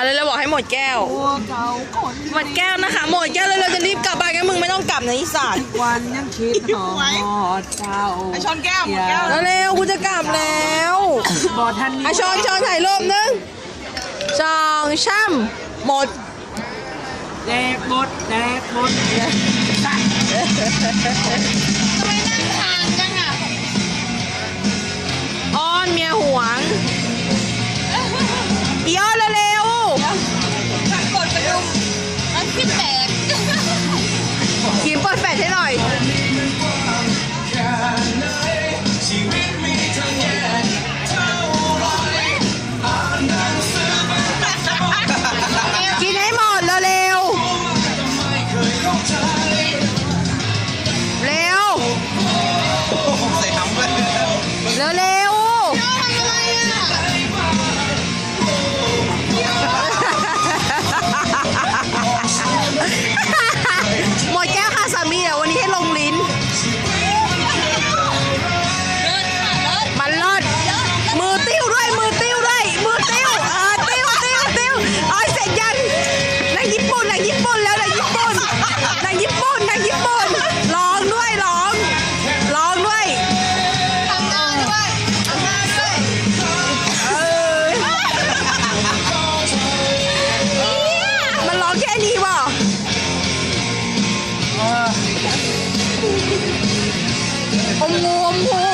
อะไรเราบอกให้หมดแก้วตัวเก่าคนหมดแก้วนะคะ หมดแก้วแล้วเราจะรีบกลับบ้านกันมึงไม่ต้องกลับนะอีสัตว์วันยังคิดหอดเจ้าไอชนแก้วหมดแก้วแล้วเร็วกูจะกลับแล้วบอท่านอะชอนชอนถ่ายรูปนึงสองช่ำหมด แดกหมดแดกหมด Lole. อลีบ่อมงูอมงู